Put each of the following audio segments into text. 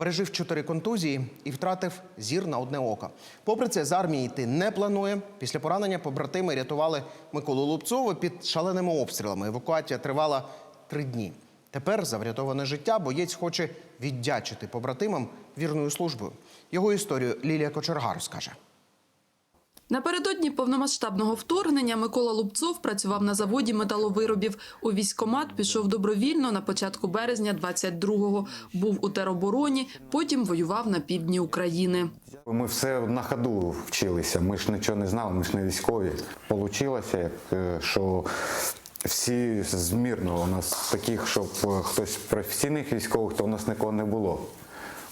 Пережив чотири контузії і втратив зір на одне око. Попри це, з армії йти не планує. Після поранення побратими рятували Миколу Лупцова під шаленими обстрілами. Евакуація тривала три дні. Тепер за врятоване життя боєць хоче віддячити побратимам вірною службою. Його історію Лілія Кочергар розкаже. Напередодні повномасштабного вторгнення Микола Лупцов працював на заводі металовиробів. У військкомат пішов добровільно на початку березня 22-го. Був у теробороні, потім воював на півдні України. Ми все на ходу вчилися. Ми ж нічого не знали, ми ж не військові. Получилося, е, що всі змірно. У нас таких, щоб е, хтось професійних військових, то у нас нікого не було.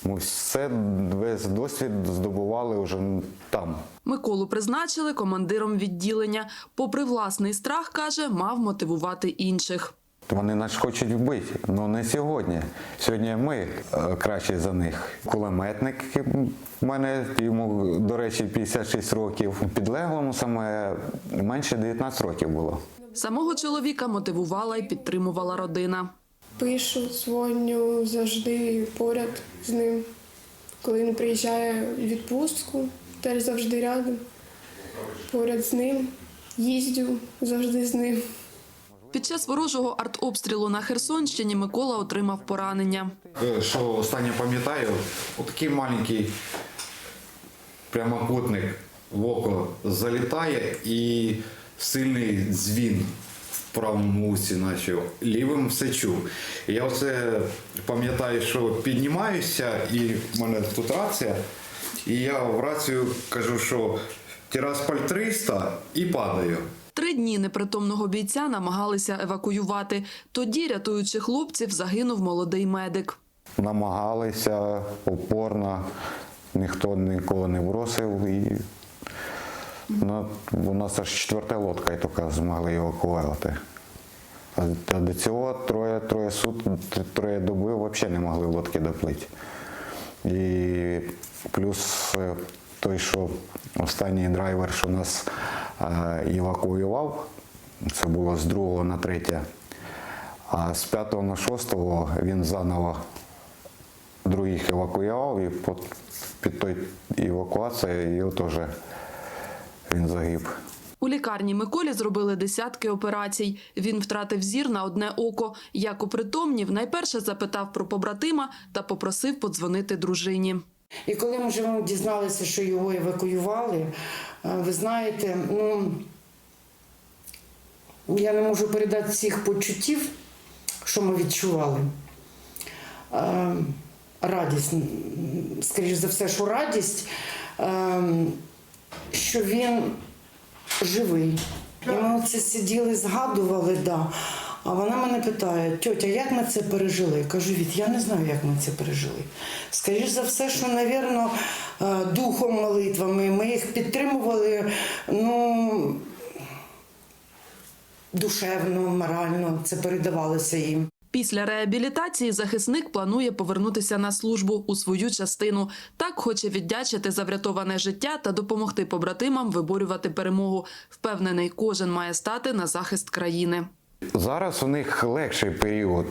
Ми все весь досвід здобували вже там. Миколу призначили командиром відділення. Попри власний страх, каже, мав мотивувати інших. Вони нас хочуть вбити, але не сьогодні. Сьогодні ми е, кращі за них. Кулеметник в мене йому, до речі, 56 років. Підлеглому саме менше 19 років було. Самого чоловіка мотивувала і підтримувала родина. Пишу, дзвоню завжди поряд з ним. Коли він приїжджає в відпустку, теж завжди рядом. Поряд з ним. Їздю завжди з ним. Під час ворожого артобстрілу на Херсонщині Микола отримав поранення. Е, Що останнє пам'ятаю, отакий маленький прямокутник в око залітає і сильний дзвін правому усі, наче лівим все чув. Я оце пам'ятаю, що піднімаюся, і в мене тут рація, і я в рацію кажу, що Тираспаль 300 і падаю. Три дні непритомного бійця намагалися евакуювати. Тоді, рятуючи хлопців, загинув молодий медик. намагалися упорно, ніхто нікого не бросив. І ну, у нас аж четверта лодка і тільки змогли евакуювати. А до цього троє, троє сут, троє доби взагалі не могли лодки доплити. І плюс е, той, що останній драйвер, що нас е, евакуював, це було з 2 на 3, а з 5 на 6 він заново других евакуював і під той евакуацією його теж він загиб. У лікарні Миколі зробили десятки операцій. Він втратив зір на одне око. Як опритомнів, найперше запитав про побратима та попросив подзвонити дружині. І коли ми вже дізналися, що його евакуювали, е, ви знаєте, ну я не можу передати всіх почуттів, що ми відчували. Е, Радість, скоріш за все, що радість, е, що він живий. І ми це сиділи, згадували, да. А вона мене питає, тьотя, як ми це пережили? Я кажу, Віт, я не знаю, як ми це пережили. Скоріш за все, що, напевно, духом молитвами. Ми їх підтримували, ну, душевно, морально, це передавалося їм. Після реабілітації захисник планує повернутися на службу у свою частину. Так хоче віддячити за врятоване життя та допомогти побратимам виборювати перемогу. Впевнений, кожен має стати на захист країни. Зараз у них легший період.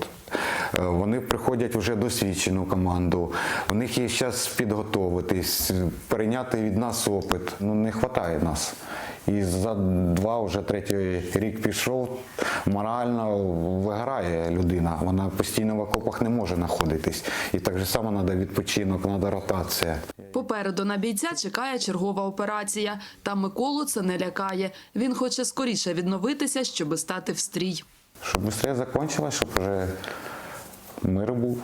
Е, Вони приходять вже досвідчену команду. У них є час підготовитись, перейняти від нас опит. Ну не вистачає нас. І за два, вже третій рік пішов. Морально виграє людина. Вона постійно в окопах не може знаходитись. І так же само треба відпочинок, треба ротація. Попереду на бійця чекає чергова операція. Та Миколу це не лякає. Він хоче скоріше відновитися, щоби стати в стрій. Щоб швидше закінчилось, щоб вже мир був.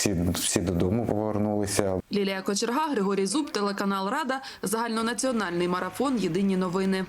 Всі, всі додому повернулися. Лілія Кочерга, Григорій Зуб, телеканал Рада, загальнонаціональний марафон. Єдині новини.